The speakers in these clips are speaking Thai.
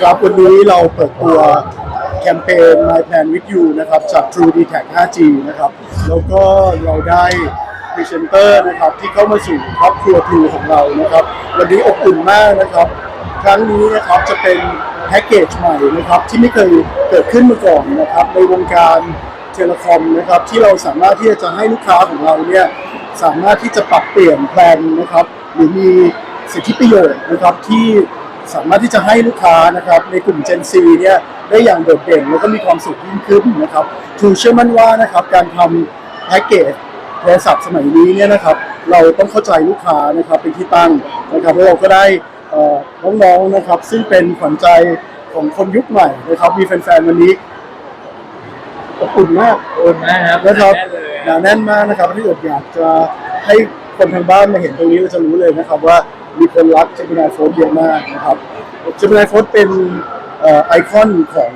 ครับวันนี้เราเปิดตัวแคมเปญ My Plan with You นะครับจาก True d e t a c 5G นะครับ แล้วก็เราได้พรีเซนเตอร์นะครับที่เข้ามาสู่ครอบครัว True ของเรานะครับ วันนี้อบอุ่นมากนะครับ ครั้งนี้นะครับจะเป็นแพ็กเกจใหม่นะครับที่ไม่เคยเกิดขึ้นมาก่อนนะครับ ในวงการเทเลคอมนะครับที่เราสามารถที่จะให้ลูกค้าของเราเนี่ยสามารถที่จะปรับเปลี่ยนแพลนนะครับหรือมีสิทธิประโยชน์นะครับที่ สามารถที่จะให้ลูกค้านะครับในกลุ่ม Gen Z เนี่ยได้อย่างโดดเด่นแล้วก็มีความสุขยิ่งขึ้นนะครับทูเชื่อมั่นว่านะครับการทำแพ็กเกจโทรศัพท์สมัยนี้เนี่ยนะครับเราต้องเข้าใจลูกค้านะครับเป็นที่ตั้งนะครับแล้วเราก็ได้เอ่อน้องๆนะครับ ซึ่งเป็นขวัญใจของคนยุคใหม่นะครับ มีแฟนๆวันนี้อบอุ่นมากอุ่นมากครับนะครับแน่นเลยหนาแน่นมากนะครับถ้าเกิดอยากจะให้คนทางบ้านมาเห็นตรงนี้เราจะรู้เลยนะครับว่า มีคนรักเจมินายโฟนเยอะมากนะครับเจมินายโฟนเป็นอไอคอนของ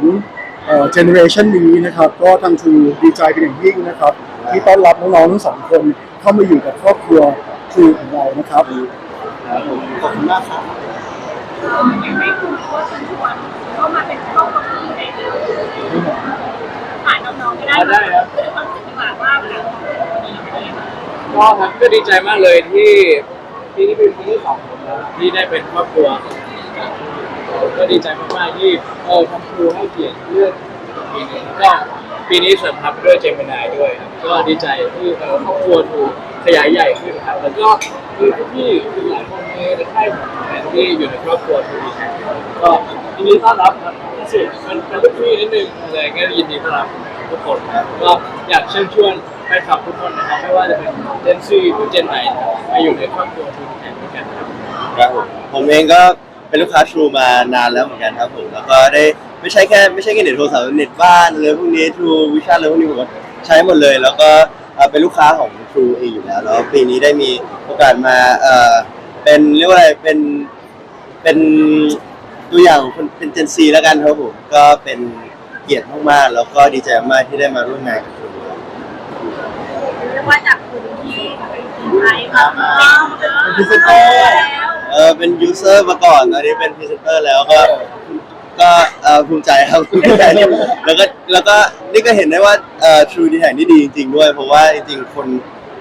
เจเนอเรชันนี้นะครับ ก็ทางทูดีใจเป็นอย่างยิ่งนะครับ ที่ต้อนรับน้องๆทั้งสองคนเข้ามาอยู่กับครอบครัวทูของเรานะครับขอบคุณมากครับอยากให้คุณโค้ชชวนเข้ามาเป็นครอบครัวที่ไหนผ่านน้องๆก็ได้ได้ครับคือความรู้สึกดีกว่าว่าแบบวันนี้เราเป็นยังไงบ้างก็ครับก็ดีใจมากเลยที่ ที่นี่เป็นปีที่สองผมแล้วที่ได้เป็นครอบครัว ก็ดีใจมากๆที่เออทำครูให้เกียรติเลือกปีนี้ก็ปีนี้เสริมทัพด้วยเจมินายด้วยครับก็ดีใจที่เออครอบครัวถูกขยายใหญ่ขึ้นครับแล้วก็มีพี่ๆอีกหลายคนในค่ายผมที่อยู่ในครอบครัวทูดีแท็กก็ยินดีต้อนรับครับสุดมันเป็นลูกพี่นิดนึงอะไรก็ยินดีต้อนรับทุกคนครับก็อยากเชิญชวน แฟนคลับทุกคนนะครับไม่ว่าจะเป็นเจนซีหรือเจนไหนนะครับมาอยู่ในครอบครัวทูดีแท็กด้วยกันครับ ครับผมผมเองก็เป็นลูกค้า True มานานแล้วเหมือนกันครับผมแล้วก็ได้ไม่ใช่แค่ไม่ใช่แค่เน็ตโทรศัพท์เน็ตบ้านเลยพวกนี้ True Vision เลยพวกนี้ผมก็ใช้หมดเลย แล้วก็เอ่อเป็นลูกค้าของ True เองอยู่แล้วแล้วปีนี้ได้มีโอกาสมาเอ่อเป็นเรียกว่าอะไรเป็นเป็นตัวอย่างของคนเป็นเจนซีแล้วกันครับผมก็เป็นเกียรติมากๆแล้วก็ดีใจมากที่ได้มาร่วมงานกับ True รียกว่าจากคุณที่เป็นไทยมาเป็นเป็นพรีเซนเตอร์เออเป็นยูเซอร์มาก่อนตอนนี้เป็นพรีเซนเตอร์แล้วก็ ก็เอ่อภูมิใจครับภูมิใจแล้วก็แล้วก็นี่ก็เห็นได้ว่าเอ่อ True d t a c นี่ดีจริงๆด้วย เพราะว่าจริงๆคน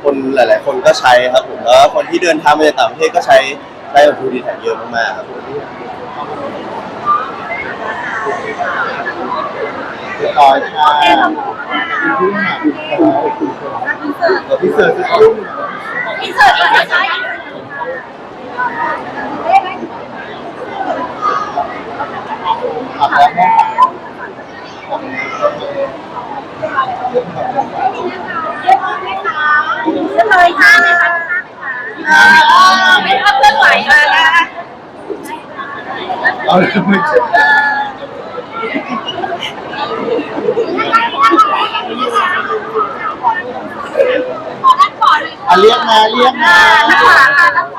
คนหลายๆ คนก็ใช้ครับผมแล้วก็คนที่เดินทางมาจากต่างประเทศก็ใช้ใช้ของ True d t a c เยอะมากๆครับผมต่อยค่ะอินเสิร์ตพิเศษสุดยุ่งอินเสิร์ตก่อนนะคะขับแล้วแม่ะเลยห้าไหมคะไม่ถ้าเพื่อนไหวมานะเราเลยไม่เจ็บ ขอด้านขวา เลยอะเรียกมาเรียกมาด้านขวาค่ะด้านขวา